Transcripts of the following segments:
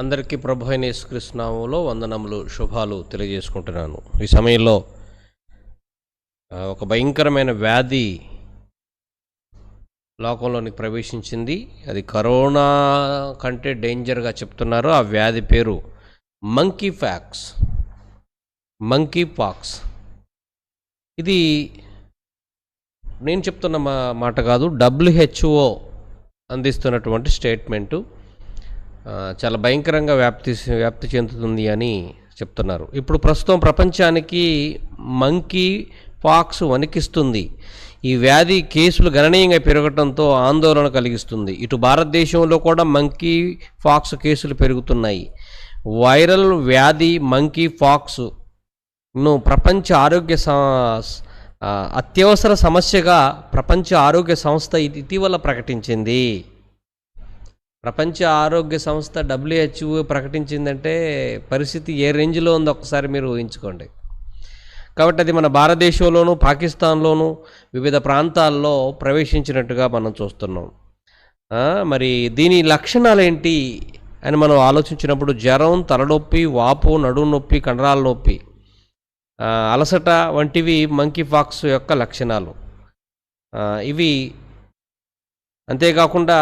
అందరికీ ప్రభు అయిన యేసుక్రీస్తునామంలో వందనములు శుభాలు తెలియజేసుకుంటున్నాను. ఈ సమయంలో ఒక భయంకరమైన వ్యాధి లోకంలోనికి ప్రవేశించింది. అది కరోనా కంటే డేంజర్గా చెప్తున్నారు. ఆ వ్యాధి పేరు మంకీ ఫ్యాక్స్ మంకీ పాక్స్ ఇది నేను చెప్తున్న మా మాట కాదు డబ్ల్యూహెచ్ఓ అందిస్తున్నటువంటి స్టేట్మెంటు. చాలా భయంకరంగా వ్యాప్తి వ్యాప్తి చెందుతుంది అని చెప్తున్నారు. ఇప్పుడు ప్రస్తుతం ప్రపంచానికి మంకీ పాక్స్ వణికిస్తుంది. ఈ వ్యాధి కేసులు గణనీయంగా పెరగడంతో ఆందోళన కలిగిస్తుంది. ఇటు భారతదేశంలో కూడా మంకీ ఫాక్స్ కేసులు పెరుగుతున్నాయి. వైరల్ వ్యాధి మంకీ ఫాక్స్ను ప్రపంచ ఆరోగ్య అత్యవసర సమస్యగా ప్రపంచ ఆరోగ్య సంస్థ ఇది ఇటీవల ప్రకటించింది. ప్రపంచ ఆరోగ్య సంస్థ డబ్ల్యూహెచ్ఓ ప్రకటించిందంటే పరిస్థితి ఏ రేంజ్లో ఉందో ఒకసారి మీరు ఊహించుకోండి. కాబట్టి అది మన భారతదేశంలోనూ పాకిస్తాన్లోనూ వివిధ ప్రాంతాల్లో ప్రవేశించినట్టుగా మనం చూస్తున్నాం. మరి దీని లక్షణాలు ఏంటి అని మనం ఆలోచించినప్పుడు జ్వరం తలనొప్పి వాపు నడుము నొప్పి కండరాల నొప్పి అలసట వంటివి మంకీ ఫాక్స్ యొక్క లక్షణాలు. ఇవి అంతేకాకుండా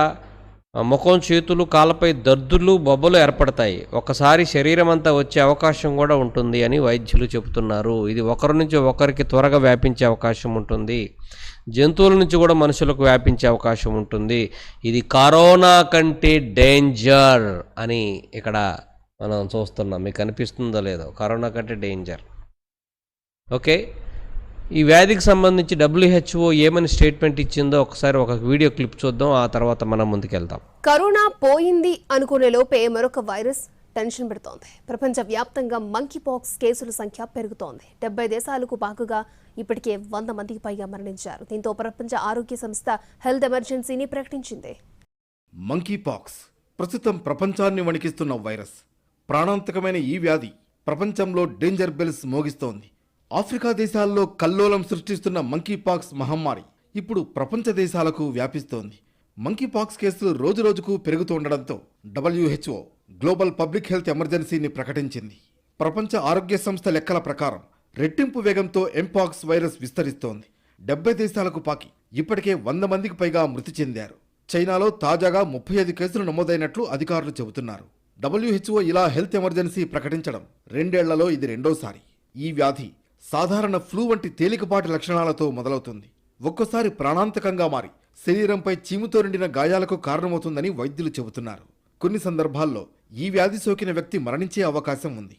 ముఖం చేతులు కాళ్ళపై దద్దులు బొబ్బలు ఏర్పడతాయి. ఒకసారి శరీరం అంతా వచ్చే అవకాశం కూడా ఉంటుంది అని వైద్యులు చెబుతున్నారు. ఇది ఒకరి నుంచి ఒకరికి త్వరగా వ్యాపించే అవకాశం ఉంటుంది. జంతువుల నుంచి కూడా మనుషులకు వ్యాపించే అవకాశం ఉంటుంది. ఇది కరోనా కంటే డేంజర్ అని ఇక్కడ మనం చూస్తున్నాం. మీకు అనిపిస్తుందో లేదో? కరోనా కంటే డేంజర్. ఓకే? ఈ వ్యాధికి సంబంధించి డబ్ల్యూహెచ్ఓ ఏమని స్టేట్మెంట్ ఇచ్చిందో ఒకసారి ఒక వీడియో క్లిప్ చూద్దాం ఆ తర్వాత మనం ముందుకెళ్దాం. కరోనా పోయింది అనుకునే లోపే మరొక వైరస్ టెన్షన్ పెడుతోంది. ప్రపంచ వ్యాప్తంగా మంకీ పాక్స్ కేసుల సంఖ్య పెరుగుతోంది. డెబ్బై దేశాలకు పాకుగా ఇప్పటికే వంద మందికి పైగా మరణించారు. దీంతో ప్రపంచ ఆరోగ్య సంస్థ హెల్త్ ఎమర్జెన్సీని ప్రకటించింది. మంకీ పాక్స్ ప్రస్తుతం ప్రపంచాన్ని వణికిస్తున్న వైరస్ ప్రాణాంతకమైన ఈ వ్యాధి ప్రపంచంలో డేంజర్ బెల్స్ మోగిస్తోంది. ఆఫ్రికా దేశాల్లో కల్లోలం సృష్టిస్తున్న మంకీ పాక్స్ మహమ్మారి ఇప్పుడు ప్రపంచ దేశాలకు వ్యాపిస్తోంది. మంకీ పాక్స్ కేసులు రోజురోజుకు పెరుగుతుండడంతో డబ్ల్యూహెచ్ఓ గ్లోబల్ పబ్లిక్ హెల్త్ ఎమర్జెన్సీని ప్రకటించింది. ప్రపంచ ఆరోగ్య సంస్థ లెక్కల ప్రకారం రెట్టింపు వేగంతో ఎంపాక్స్ వైరస్ విస్తరిస్తోంది. డెబ్బై దేశాలకు పాకి ఇప్పటికే వంద మందికి పైగా మృతి చెందారు. చైనాలో తాజాగా ముప్పై ఐదు కేసులు నమోదైనట్లు అధికారులు చెబుతున్నారు. డబ్ల్యూహెచ్ఓ ఇలా హెల్త్ ఎమర్జెన్సీ ప్రకటించడం రెండేళ్ళలో ఇది రెండోసారి. ఈ వ్యాధి సాధారణ ఫ్లూ వంటి తేలికపాటి లక్షణాలతో మొదలవుతుంది. ఒక్కోసారి ప్రాణాంతకంగా మారి శరీరంపై చీముతో నిండిన గాయాలకు కారణమవుతుందని వైద్యులు చెబుతున్నారు. కొన్ని సందర్భాల్లో ఈ వ్యాధి సోకిన వ్యక్తి మరణించే అవకాశం ఉంది.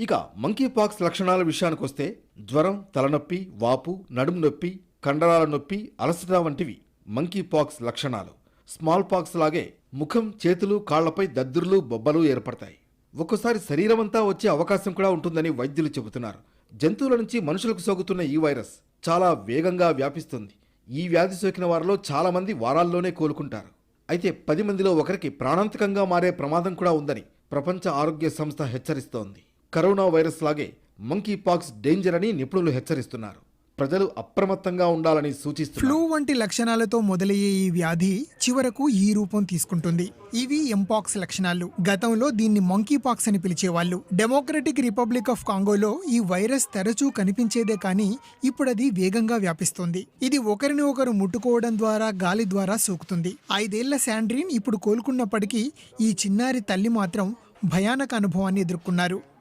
ఇక మంకీ పాక్స్ లక్షణాల విషయానికొస్తే జ్వరం తలనొప్పి వాపు నడుము నొప్పి కండరాల నొప్పి అలసట వంటివి మంకీ పాక్స్ లక్షణాలు. స్మాల్ పాక్స్ లాగే ముఖం చేతులు కాళ్ళపై దద్దుర్లు బొబ్బలు ఏర్పడతాయి. ఒక్కోసారి శరీరమంతా వచ్చే అవకాశం కూడా ఉంటుందని వైద్యులు చెబుతున్నారు. జంతువుల నుంచి మనుషులకు సోకుతున్న ఈ వైరస్ చాలా వేగంగా వ్యాపిస్తుంది. ఈ వ్యాధి సోకిన వారిలో చాలా మంది వారాల్లోనే కోలుకుంటారు. అయితే పది మందిలో ఒకరికి ప్రాణాంతకంగా మారే ప్రమాదం కూడా ఉందని ప్రపంచ ఆరోగ్య సంస్థ హెచ్చరిస్తోంది. కరోనా వైరస్ లాగే మంకీ పాక్స్ డేంజర్ అని నిపుణులు హెచ్చరిస్తున్నారు. ప్రజలు అప్రమత్తంగా ఉండాలని సూచిస్తుంది ఫ్లూ వంటి లక్షణాలతో మొదలయ్యే ఈ వ్యాధి చివరకు ఈ రూపం తీసుకుంటుంది. ఇవి ఎంపాక్స్ లక్షణాలు. గతంలో దీన్ని మంకీ పాక్స్ అని పిలిచేవాళ్ళు. డెమోక్రటిక్ రిపబ్లిక్ ఆఫ్ కాంగోలో ఈ వైరస్ తరచూ కనిపించేదే కానీ ఇప్పుడు అది వేగంగా వ్యాపిస్తుంది. ఇది ఒకరిని ఒకరు ముట్టుకోవడం ద్వారా గాలి ద్వారా సోకుతుంది. ఐదేళ్ళ శాండ్రిన్ ఇప్పుడు కోలుకున్నప్పటికీ ఈ చిన్నారి తల్లి మాత్రం భయానక అనుభవాన్ని ఎదుర్కొన్నారు.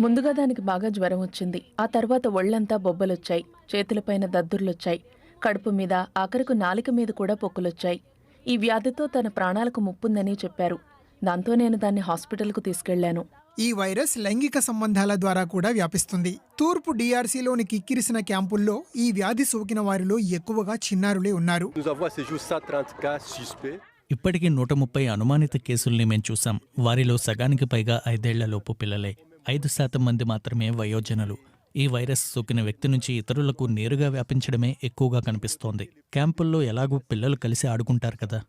ముందుగా దానికి బాగా జ్వరం వచ్చింది. ఆ తర్వాత ఒళ్ళంతా బొబ్బలొచ్చాయి. చేతులపైన దద్దుర్లొచ్చాయి. కడుపు మీద ఆఖరకు నాలిక మీద కూడా పొక్కులొచ్చాయి. ఈ వ్యాధితో తన ప్రాణాలకు ముప్పుందని చెప్పారు. దాంతో నేను దాన్ని హాస్పిటల్కు తీసుకెళ్ళాను ఈ వైరస్ లైంగిక సంబంధాల ద్వారా కూడా వ్యాపిస్తుంది. తూర్పు డిఆర్సీలోని కిక్కిరిసిన క్యాంపుల్లో ఈ వ్యాధి సోకిన వారిలో ఎక్కువగా చిన్నారులే ఉన్నారు. ఇప్పటికీ నూట ముప్పై అనుమానిత కేసుల్ని మేం చూసాం వారిలో సగానికి పైగా ఐదేళ్ళలోపు పిల్లలే. ఐదు శాతం మంది మాత్రమే వయోజనులు. ఈ వైరస్ సోకిన వ్యక్తి నుంచి ఇతరులకు నేరుగా వ్యాపించడమే ఎక్కువగా కనిపిస్తోంది. క్యాంపుల్లో ఎలాగూ పిల్లలు కలిసి ఆడుకుంటారు కదా?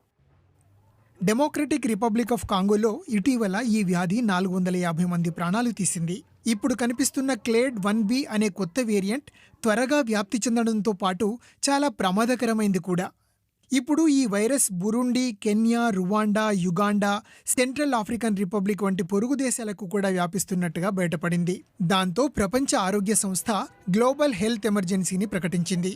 డెమోక్రటిక్ రిపబ్లిక్ ఆఫ్ కాంగోలో ఇటీవల ఈ వ్యాధి నాలుగు వందల యాభై మంది ప్రాణాలు తీసింది. ఇప్పుడు కనిపిస్తున్న క్లేడ్ వన్ బి అనే కొత్త వేరియంట్ త్వరగా వ్యాప్తి చెందడంతో పాటు చాలా ప్రమాదకరమైంది కూడా. ఇప్పుడు ఈ virus Burundi Kenya Rwanda Uganda Central African Republic వంటి పొరుగు దేశాలకు కూడా వ్యాపిస్తున్నట్టుగా బయటపడింది. దాంతో ప్రపంచ ఆరోగ్య సంస్థ గ్లోబల్ హెల్త్ ఎమర్జెన్సీని ప్రకటించింది.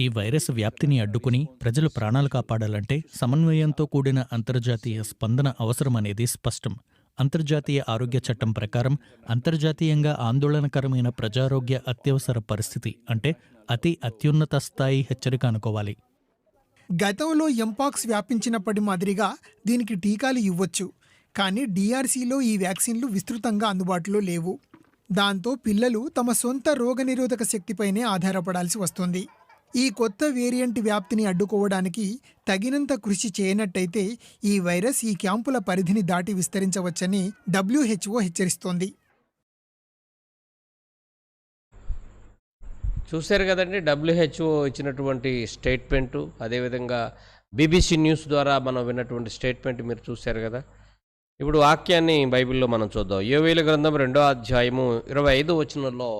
ఈ వైరస్ వ్యాప్తిని అడ్డుకుని ప్రజలు ప్రాణాలు కాపాడాలంటే సమన్వయంతో కూడిన అంతర్జాతీయ స్పందన అవసరమనేది స్పష్టం. అంతర్జాతీయ ఆరోగ్య చట్టం ప్రకారం అంతర్జాతీయంగా ఆందోళనకరమైన ప్రజారోగ్య అత్యవసర పరిస్థితి అంటే అతి అత్యున్నత స్థాయి హెచ్చరిక అనుకోవాలి. గతంలో ఎంపాక్స్ వ్యాపించినప్పటి మాదిరిగా దీనికి టీకాలు ఇవ్వచ్చు. కానీ డిఆర్సీలో ఈ వ్యాక్సిన్లు విస్తృతంగా అందుబాటులో లేవు. దాంతో పిల్లలు తమ సొంత రోగనిరోధక శక్తిపైనే ఆధారపడాల్సి వస్తుంది. ఈ కొత్త వేరియంట్ వ్యాప్తిని అడ్డుకోవడానికి తగినంత కృషి చేయనట్టయితే ఈ వైరస్ ఈ క్యాంపుల పరిధిని దాటి విస్తరించవచ్చని డబ్ల్యూహెచ్ఓ హెచ్చరిస్తోంది. చూశారు కదండి డబ్ల్యూహెచ్ఓ ఇచ్చినటువంటి స్టేట్మెంటు. అదేవిధంగా బీబీసీ న్యూస్ ద్వారా మనం విన్నటువంటి స్టేట్మెంట్ మీరు చూశారు కదా. ఇప్పుడు వాక్యాన్ని బైబిల్లో మనం చూద్దాం. యోవేల గ్రంథం రెండో అధ్యాయము ఇరవై ఐదు వచనంలో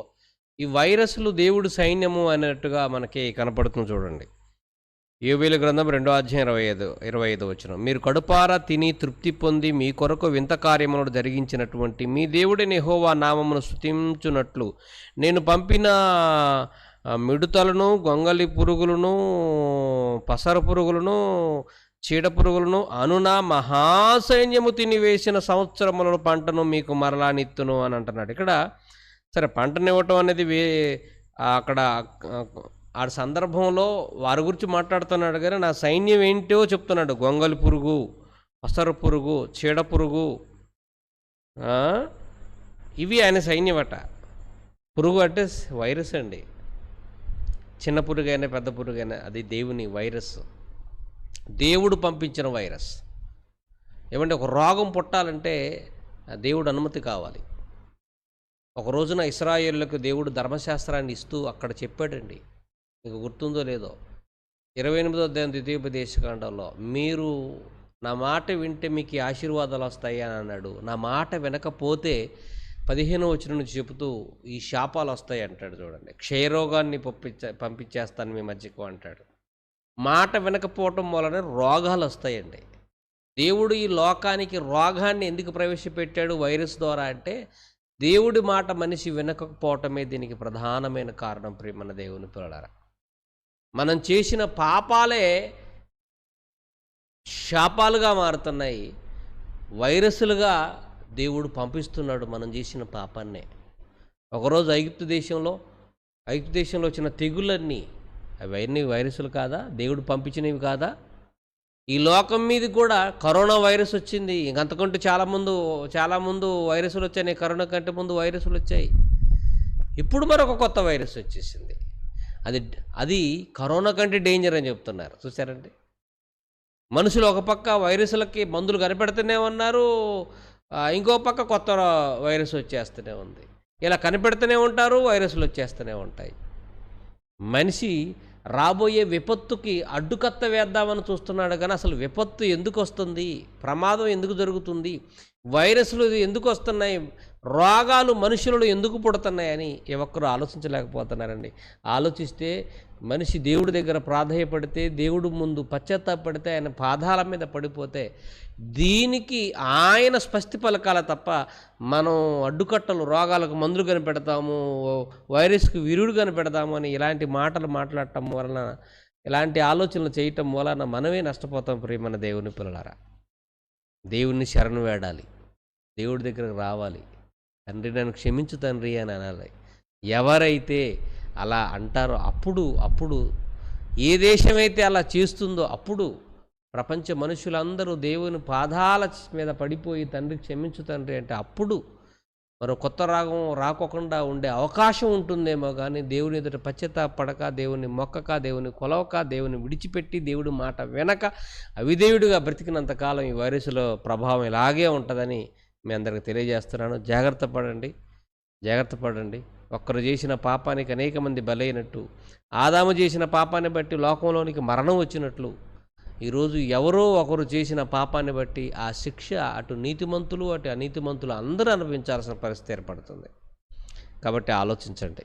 ఈ వైరస్లు దేవుడు సైన్యము అన్నట్టుగా మనకి కనపడుతుంది చూడండి. యోవేల గ్రంథం రెండో అధ్యాయం ఇరవై ఐదు ఇరవై ఐదు వచ్చిన మీరు కడుపారా తిని తృప్తి పొంది మీ కొరకు వింత కార్యములను జరిగించినటువంటి మీ దేవుడిని హోవా నామమును స్థుతించునట్లు నేను పంపిన మిడుతలను గొంగలి పురుగులను పసర పురుగులను చీడ పురుగులను అనునా మహాసైన్యము తినివేసిన సంవత్సరములను పంటను మీకు మరలా నిత్తును అని అంటున్నాడు. ఇక్కడ సరే పంటనివ్వటం అనేది వే అక్కడ ఆ, సందర్భంలో వారి గురించి మాట్లాడుతున్నాడు కానీ నా సైన్యం ఏంటో చెప్తున్నాడు. గొంగలి పురుగు పసర పురుగు చీడ పురుగు ఇవి ఆయన సైన్యమట. పురుగు అంటే వైరస్ అండి. చిన్న పురుగైనా పెద్ద పురుగైనా అది దేవుని వైరస్. దేవుడు పంపించిన వైరస్. ఏమంటే ఒక రోగం పుట్టాలంటే దేవుడు అనుమతి కావాలి. ఒక రోజున ఇస్రాయేళ్ళకు దేవుడు ధర్మశాస్త్రాన్ని ఇస్తూ అక్కడ చెప్పాడండి. మీకు గుర్తుందో లేదో. ఇరవై ఎనిమిదో అధ్యాయం ద్వితీయోపదేశకాండంలో మీరు నా మాట వింటే మీకు ఈ ఆశీర్వాదాలు వస్తాయి అని అన్నాడు. నా మాట వినకపోతే పదిహేను వచ్చిన నుంచి చెబుతూ ఈ శాపాలు వస్తాయి అంటాడు చూడండి. క్షయరోగాన్ని పంపించే పంపించేస్తాను మీ మధ్యకు అంటాడు. మాట వినకపోవటం వలన రోగాలు వస్తాయండి. దేవుడు ఈ లోకానికి రోగాన్ని ఎందుకు ప్రవేశపెట్టాడు వైరస్ ద్వారా అంటే దేవుడి మాట మనిషి వినకపోవటమే దీనికి ప్రధానమైన కారణం ప్రియమన దేవుని పిల్లలారా. మనం చేసిన పాపాలే శాపాలుగా మారుతున్నాయి. వైరస్లుగా దేవుడు పంపిస్తున్నాడు మనం చేసిన పాపాన్నే. ఒకరోజు ఐగుప్తు దేశంలో ఐగుప్తు దేశంలో వచ్చిన తెగులన్నీ అవన్నీ వైరస్లు కాదా? దేవుడు పంపించినవి కాదా? ఈ లోకం మీద కూడా కరోనా వైరస్ వచ్చింది. ఇంకంతకంటే చాలా ముందు చాలా ముందు వైరస్లు వచ్చాయి. కరోనా కంటే ముందు వైరస్లు వచ్చాయి. ఇప్పుడు మరొక కొత్త వైరస్ వచ్చేసింది. అది అది కరోనా కంటే డేంజర్ అని చెప్తున్నారు. చూసారండి మనుషులు ఒక పక్క వైరస్లకి మందులు కనిపెడుతూనే ఉన్నారు. ఇంకో పక్క కొత్త వైరస్ వచ్చేస్తూనే ఉంది. ఇలా కనిపెడుతూనే ఉంటారు వైరస్లు వచ్చేస్తూనే ఉంటాయి. మనిషి రాబోయే విపత్తుకి అడ్డుకత్త వేద్దామని చూస్తున్నాడు కానీ అసలు విపత్తు ఎందుకు వస్తుంది? ప్రమాదం ఎందుకు జరుగుతుంది? వైరస్లు ఎందుకు వస్తున్నాయి? రోగాలు మనుషులలో ఎందుకు పుడుతున్నాయని ఏ ఒక్కరు ఆలోచించలేకపోతున్నారండి. ఆలోచిస్తే మనిషి దేవుడి దగ్గర ప్రాధాయపడితే దేవుడు ముందు పశ్చాత్తాపడితే ఆయన పాదాల మీద పడిపోతే దీనికి ఆయన స్పష్టి పలకాల తప్ప మనం అడ్డుకట్టలు రోగాలకు మందులు కనిపెడతాము వైరస్కి విరుడు కనిపెడతాము అని ఇలాంటి మాటలు మాట్లాడటం వలన ఇలాంటి ఆలోచనలు చేయటం వలన మనమే నష్టపోతాం ప్రియమైన దేవుని పిల్లలారా. దేవుణ్ణి శరణు వేడాలి. దేవుడి దగ్గరకు రావాలి. తండ్రి నన్ను క్షమించు తండ్రి అని అనాలి. ఎవరైతే అలా అంటారో. అప్పుడు అప్పుడు ఏ దేశమైతే అలా చేస్తుందో అప్పుడు ప్రపంచ మనుషులందరూ దేవుని పాదాల మీద పడిపోయి తండ్రి క్షమించు తండ్రి అంటే అప్పుడు మరో కొత్త రాగం రాకోకుండా ఉండే అవకాశం ఉంటుందేమో కానీ దేవుని ఎదుట పశ్చాత్తాపడక దేవుని మొక్కక దేవుని కొలవక దేవుని విడిచిపెట్టి దేవుడి మాట వెనక అవిదేవుడిగా బ్రతికినంత కాలం ఈ వైరస్లో ప్రభావం ఇలాగే ఉంటుందని మీ అందరికి తెలియజేస్తున్నాను. జాగ్రత్త పడండి. జాగ్రత్త పడండి. ఒక్కరు చేసిన పాపానికి అనేక మంది బలైనట్టు ఆదాము చేసిన పాపాన్ని బట్టి లోకంలోనికి మరణం వచ్చినట్లు ఈరోజు ఎవరో ఒకరు చేసిన పాపాన్ని బట్టి ఆ శిక్ష అటు నీతిమంతులు అటు అనీతిమంతులు అందరూ అనుభవించాల్సిన పరిస్థితి ఏర్పడుతుంది. కాబట్టి ఆలోచించండి.